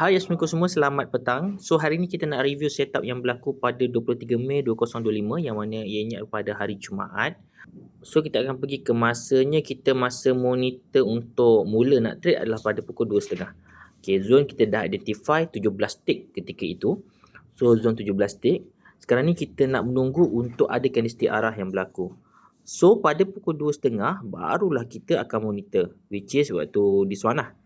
Hai Assalamualaikum semua, selamat petang. So hari ni kita nak review setup yang berlaku pada 23 Mei 2025 yang mana ianya pada hari Jumaat. So kita akan pergi ke masanya kita masa monitor untuk mula nak trade adalah pada pukul 2.30. Okay, zone kita dah identify 17 tick ketika itu. So zone 17 tick. Sekarang ni kita nak menunggu untuk ada candlestick arah yang berlaku. So pada pukul 2.30 barulah kita akan monitor which is waktu this one lah.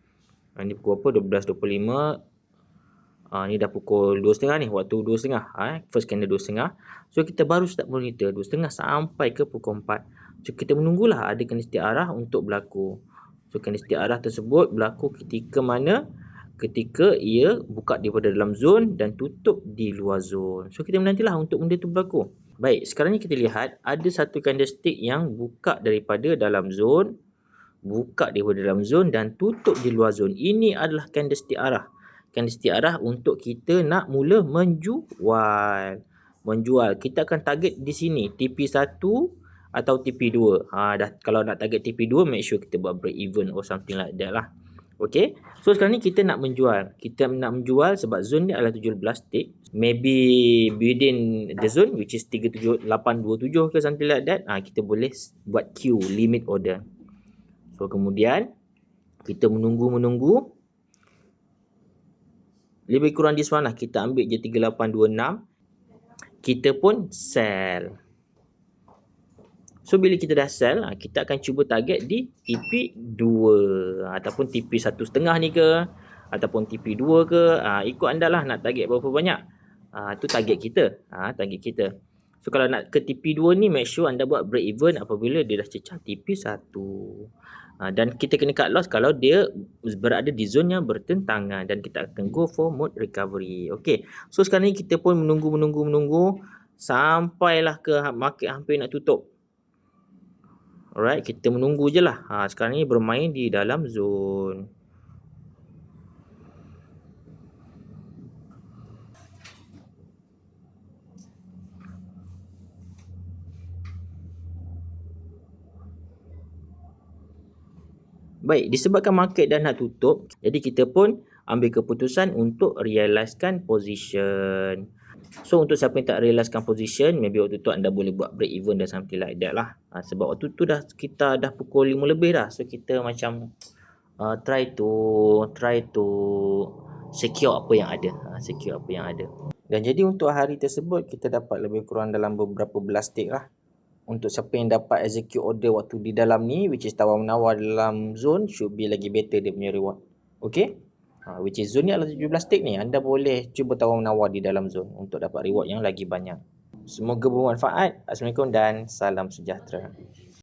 Ha, ni pukul apa? 12.25. Ha, ni dah pukul 2.30 ni. Waktu 2.30. Ha, eh. first candle 2.30. So, kita baru start monitor 2.30 sampai ke pukul 4. So, kita menunggulah ada candlestick arah untuk berlaku. So, candlestick arah tersebut berlaku ketika mana? Ketika ia buka daripada dalam zon dan tutup di luar zon. So, kita menantilah untuk benda itu berlaku. Baik, sekarang ni kita lihat ada satu candlestick yang buka daripada dalam zon buka daripada dalam zon dan tutup di luar zon. Ini adalah candlestick arah. Candlestick arah untuk kita nak mula menjual. Menjual. Kita akan target di sini. TP1 atau TP2. Ha, dah, kalau nak target TP2, make sure kita buat break even or something like that lah. Okay. So sekarang ni kita nak menjual. Kita nak menjual sebab zone ni adalah 17 tick. Maybe within the zone which is 37827 ke something like that. Ha, kita boleh buat Q limit order. So kemudian kita menunggu-menunggu. Lebih kurang di sana kita ambil je 3826. Kita pun sell. So bila kita dah sell, ha, kita akan cuba target di TP2 ataupun TP 1.5 ni ke ataupun TP2 ke. Ha, ikut anda lah nak target berapa banyak. Ha, itu target kita. Ha, target kita. So kalau nak ke TP2 ni make sure anda buat break even apabila dia dah cecah TP1. Ha, dan kita kena cut loss kalau dia berada di zon yang bertentangan dan kita akan go for mode recovery. Okay. So sekarang ni kita pun menunggu menunggu menunggu sampailah ke ha, market hampir nak tutup. Alright, kita menunggu je lah. Ha, sekarang ni bermain di dalam zon. Baik, disebabkan market dah nak tutup, jadi kita pun ambil keputusan untuk realizekan position. So untuk siapa yang tak realizekan position, maybe waktu tu anda boleh buat break even dan something like that lah. Ha, sebab waktu tu dah kita dah pukul 5 lebih dah. So kita macam uh, try to try to secure apa yang ada. Ha, secure apa yang ada. Dan jadi untuk hari tersebut kita dapat lebih kurang dalam beberapa belas tick lah untuk siapa yang dapat execute order waktu di dalam ni which is tawar menawar dalam zone should be lagi better dia punya reward. Okay? Ha, which is zone ni adalah 17 tick ni. Anda boleh cuba tawar menawar di dalam zone untuk dapat reward yang lagi banyak. Semoga bermanfaat. Assalamualaikum dan salam sejahtera